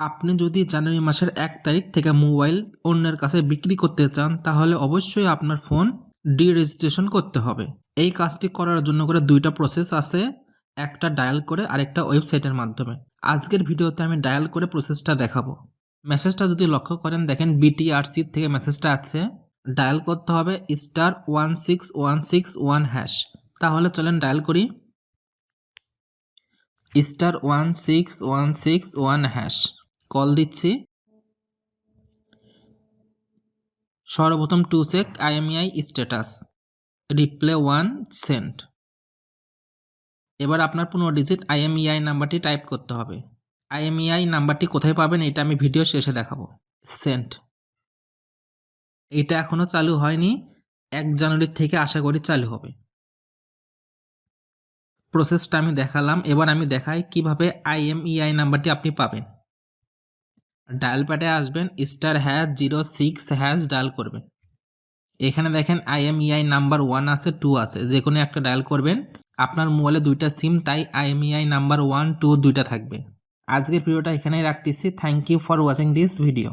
আপনি যদি জানুয়ারি মাসের এক তারিখ থেকে মোবাইল অন্যের কাছে বিক্রি করতে চান, তাহলে অবশ্যই আপনার ফোন ডি রেজিস্ট্রেশন করতে হবে। এই কাজটি করার জন্য করে দুইটা প্রসেস আছে, একটা ডায়াল করে আরেকটা ওয়েবসাইটের মাধ্যমে। আজকের ভিডিওতে আমি ডায়াল করে প্রসেসটা দেখাবো। মেসেজটা যদি লক্ষ্য করেন, দেখেন বিটিআরসি থেকে মেসেজটা আছে। ডায়াল করতে হবে star one six one six one hash তাহলে চলেন ডায়াল করি। Star one six one six one hash call দিচ্ছি। সর্বপ্রথম to check IMEI status reply one sent এবার আপনার পনেরো ডিজিট আইএমইআই নাম্বারটি টাইপ করতে হবে। আইএমইআই নাম্বারটি কোথায় পাবেন এটা আমি ভিডিও শেষে দেখাবো। সেন্ট এটা এখনও চালু হয়নি, এক জানুয়ারি থেকে আশা করি চালু হবে। প্রসেসটা আমি দেখালাম, এবার আমি দেখাই কীভাবে আইএমইআই নাম্বারটি আপনি পাবেন। ডায়াল প্যাডে আসবেন, star hash zero six hash dial করবেন। এখানে দেখেন আইএমইআই নাম্বার ওয়ান আছে টু আছে। যে কোনো একটা ডায়াল করবেন। আপনার মোবাইলে দুইটা সিম, তাই আইএমইআই নাম্বার ওয়ান টু দুইটা থাকবে। আজকের ভিডিওটা এখানেই রাখতেছি। Thank you for watching this video